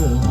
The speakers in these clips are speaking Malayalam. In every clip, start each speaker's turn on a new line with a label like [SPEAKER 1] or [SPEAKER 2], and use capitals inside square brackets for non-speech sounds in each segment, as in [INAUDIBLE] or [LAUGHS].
[SPEAKER 1] love.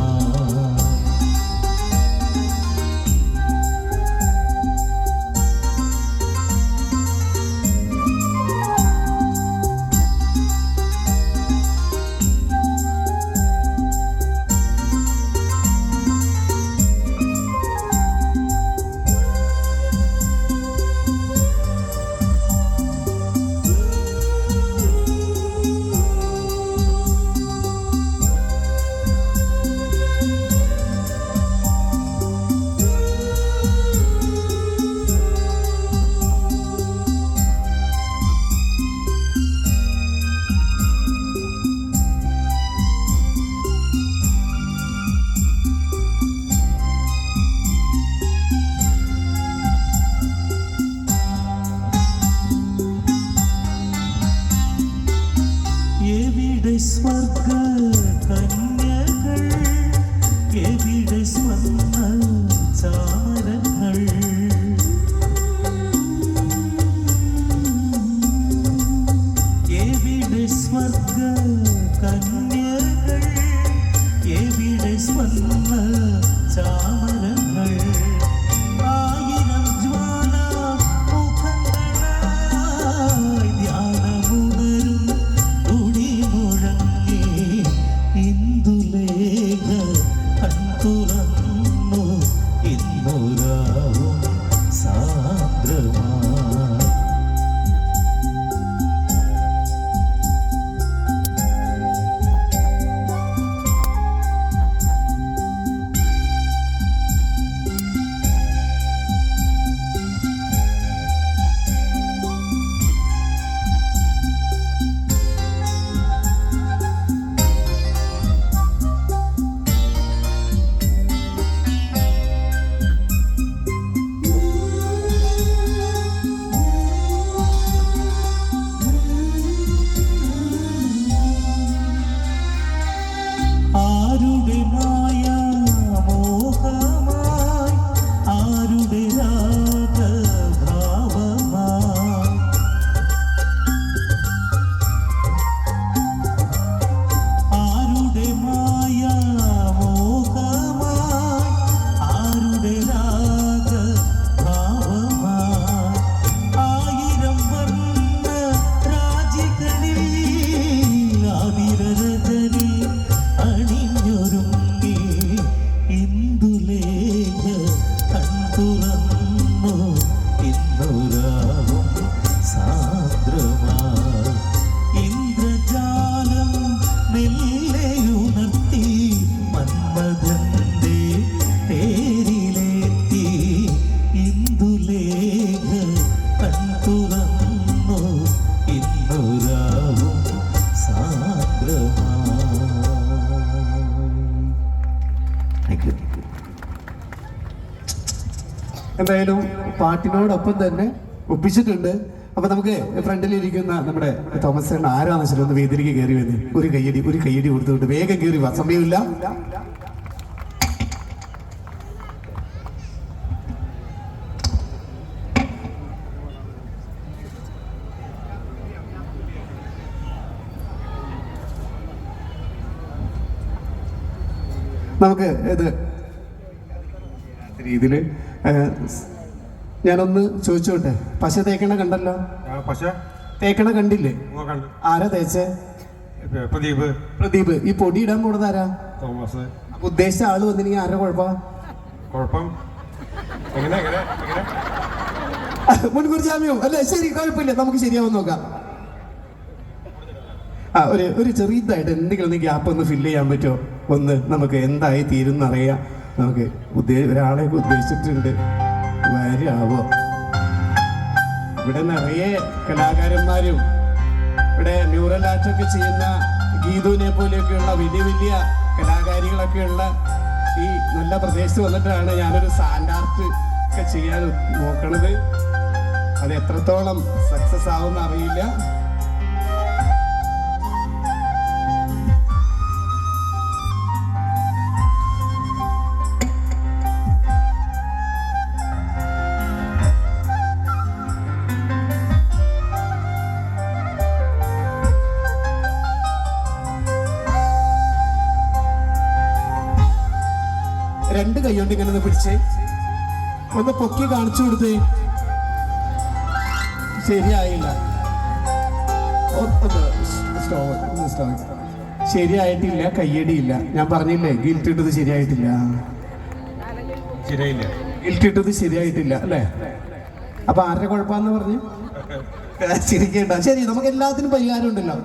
[SPEAKER 2] എന്തായാലും പാട്ടിനോടൊപ്പം തന്നെ ഒപ്പിച്ചിട്ടുണ്ട്. അപ്പൊ നമുക്ക് ഫ്രണ്ടിൽ ഇരിക്കുന്ന നമ്മുടെ തോമസ് ചേട്ടൻ ആരാന്ന് വെച്ചാൽ ഒന്ന് വേദിയിലേക്ക് കയറി വന്ന് ഒരു കയ്യടി ഒരു കയ്യടി കൊടുത്തുകൊണ്ട് വേഗം കയറി വാ. സമയമില്ല. നമുക്ക് ഇത് രീതിയിൽ ഞാനൊന്ന് ചോദിച്ചോട്ടെ? പശ തേക്കണ കണ്ടല്ലോ?
[SPEAKER 3] പശ?
[SPEAKER 2] തേക്കണ കണ്ടില്ലേ. ആരാ തേച്ചേ?
[SPEAKER 3] പ്രദീപ്.
[SPEAKER 2] പ്രദീപ്. ഈ പൊടി ഇടാൻ പോണത് ആരാ?
[SPEAKER 3] തോമസ്.
[SPEAKER 2] അപ്പൊ ഉദ്ദേശിച്ച ആൾ വന്നില്ലെങ്കിൽ ആരാ കുഴപ്പ?
[SPEAKER 3] കുഴപ്പം?
[SPEAKER 2] മുൻകൂർ ജാമ്യം. അല്ലേ ശരി കുഴപ്പമില്ല. നമുക്ക് ശരിയാവും നോക്കാം. ആ ഒരു ഒരു ചെറിയതായിട്ട് എന്തെങ്കിലും ഒന്ന് ഗ്യാപ്പ് ഒന്ന് ഫില്ല് ചെയ്യാൻ പറ്റുമോ? ഒന്ന് നമുക്ക് എന്തായി തീരുന്ന അറിയാം. നമുക്ക് ഉദ്ദേ ഒരാളെ ഉദ്ദേശിച്ചിട്ടുണ്ട്. വരാവോ ഇവിടെ നിറയെ കലാകാരന്മാരും ഇവിടെ ന്യൂറൽ ആർട്ടൊക്കെ ചെയ്യുന്ന ഗീതുവിനെ പോലെയൊക്കെയുള്ള വലിയ വലിയ കലാകാരികളൊക്കെയുള്ള ഈ നല്ല പ്രദേശത്ത് വന്നിട്ടാണ് ഞാനൊരു സാൻഡ് ആർട്ട് ഒക്കെ ചെയ്യാൻ നോക്കണത്. അത് എത്രത്തോളം സക്സസ് ആവുമെന്ന് അറിയില്ല. രണ്ട് കൈകൊണ്ട് ഇങ്ങനെ ഒന്ന് പിടിച്ചേ. ഒന്ന് പൊക്കി കാണിച്ചു കൊടുത്തേ. ശരിയായില്ല. ശരിയായിട്ടില്ല കയ്യടിയില്ല. ഞാൻ പറഞ്ഞില്ലേ ഗിൽറ്റ് ഇട്ടത് ശരിയായിട്ടില്ല.
[SPEAKER 3] ശരിയായില്ല.
[SPEAKER 2] ഗിൽറ്റ് ഇട്ടത് ശരിയായിട്ടില്ല അല്ലേ? അപ്പൊ ആരുടെ കുഴപ്പമെന്ന് പറഞ്ഞു? ചിരിക്കേണ്ട [LAUGHS] ശരി നമുക്ക് എല്ലാത്തിനും പരിഹാരം ഉണ്ടല്ലോ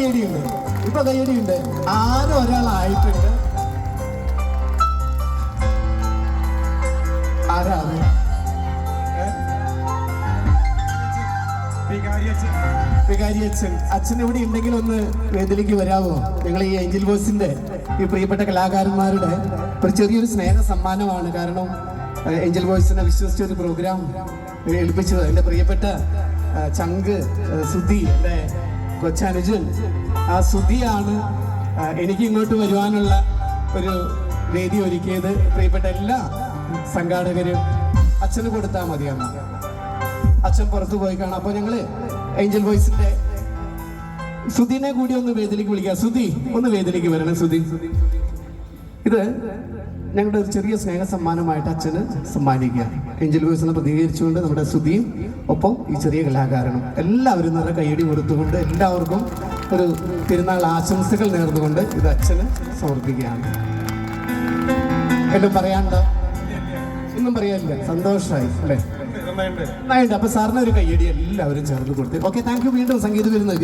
[SPEAKER 2] കയ്യടിയുണ്ട് ഇപ്പൊ കയ്യടിയുണ്ട് ആരും ഒരാളായിട്ടുണ്ട് ആരാണ്? വികാരി അച്ഛൻ. അച്ഛൻ. ഇവിടെ ഉണ്ടെങ്കിൽ ഒന്ന് വേദിയിലേക്ക് വരാമോ നിങ്ങൾ ഈ ഏഞ്ചൽ ബോസിന്റെ ഈ പ്രിയപ്പെട്ട കലാകാരന്മാരുടെ ഒരു ചെറിയൊരു സ്നേഹ സമ്മാനമാണ്. കാരണം ഏഞ്ചൽ ബോയ്സിനെ വിശ്വസിച്ച ഒരു പ്രോഗ്രാം ഏൽപ്പിച്ചത്. എന്റെ പ്രിയപ്പെട്ട ചങ്ക് സുധി എന്റെ കൊച്ചനുജൻ ആ സുധിയാണ് എനിക്ക് ഇങ്ങോട്ട് വരുവാനുള്ള ഒരു വേദി ഒരുക്കിയത്. പ്രിയപ്പെട്ട എല്ലാ സംഘാടകരും അച്ഛന് കൊടുത്താൽ മതിയാണ് അച്ഛൻ പുറത്തു പോയി കാണാം. അപ്പൊ ഞങ്ങൾ ഏഞ്ചൽ വോയിസിന്റെ സുധീനെ കൂടി ഒന്ന് വേദിയിലേക്ക് വിളിക്കാം. സുധി ഒന്ന് വേദിയിലേക്ക് വരണം സുധി. ഇത് ഞങ്ങളുടെ ഒരു ചെറിയ സ്നേഹ സമ്മാനമായിട്ട് അച്ഛന് സമ്മാനിക്കുക. എഞ്ചൽ ബോയ്സിനെ പ്രതികരിച്ചുകൊണ്ട് നമ്മുടെ സുധിയും ഒപ്പം ഈ ചെറിയ കലാകാരനും എല്ലാവരും നല്ല കൈയടി കൊടുത്തുകൊണ്ട് എല്ലാവർക്കും ഒരു തിരുനാൾ ആശംസകൾ നേർന്നുകൊണ്ട് ഇത് അച്ഛന് സമർപ്പിക്കുകയാണ്. എല്ലാം പറയാനുണ്ടോ? ഒന്നും പറയാനില്ല. സന്തോഷമായി അല്ലേ? നന്നായിട്ട്. അപ്പൊ സാറിന് ഒരു കൈയടി എല്ലാവരും ചേർന്ന് കൊടുത്തു. Okay thank you. വീണ്ടും സംഗീതം വരുന്നത്.